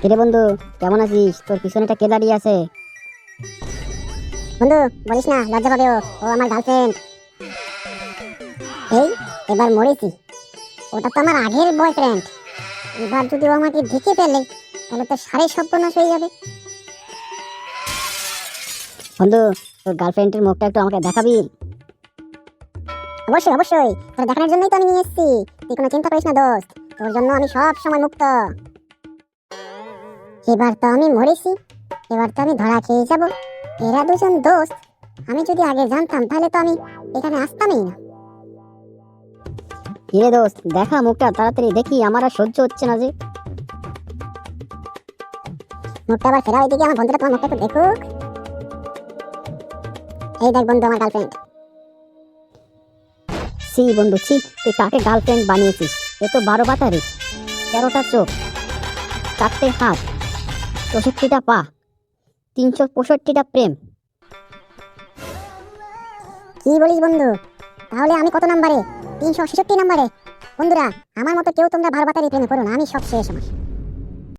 কিরে বন্ধু? কেমন আছিস? তোর পিছনে একটা কে দাঁড়িয়ে আছে? বন্ধু, বলিস না, লজ্জা পাবে ও। ও আমার গার্লফ্রেন্ড এই, এবার মরেছি। ওটা তো আমার আগের বয়ফ্রেন্ড এবার যদি ও আমাকে ঢেকে ফেলে, তাহলে তো সাড়ে সর্বনাশ হয়ে যাবে। বন্ধু, তোর গার্লফ্রেন্ডের মুখটা একটু আমাকে দেখাবি? অবশ্যই অবশ্যই। তোর দেখানোর জন্যই তো আমি নিয়ে এসেছি। তুই কোনো চিন্তা করিস না, দোস্ত। তোর জন্য আমি সব সময় মুক্ত। এবার তো আমি মরেছি এবার তো আমি ধরা খেয়ে যাব। এরা দুজন দোস্ত আমি যদি আগে জানতাম তাহলে তো আমি এখানে আসতামই না। কিরে দোস্ত দেখা মুখটা তাড়াতাড়ি দেখি আমার আর সহ্য হচ্ছে না যে। মুখটা আবার ফেরা ওইদিকে আমার বন্ধুরা তোমার মুখটা একটু দেখুক। এই দেখ বন্ধু আমার গার্লফ্রেন্ড সি বন্ধু ছি তুই কাকে গার্লফ্রেন্ড বানিয়েছিস? এ তো বারো বাতারি তেরোটা চোখ চারটে হাত। চৌষট্টিটা পা, তিনশো পঁয়ষট্টিটা প্রেম। কি বলিস বন্ধু? তাহলে আমি কত নাম্বারে? তিনশো ছেষট্টি নাম্বারে। বন্ধুরা, আমার মতো কেউ তোমরা ভারবাতারি প্রেমে করো না, আমি সব শেষ আমার।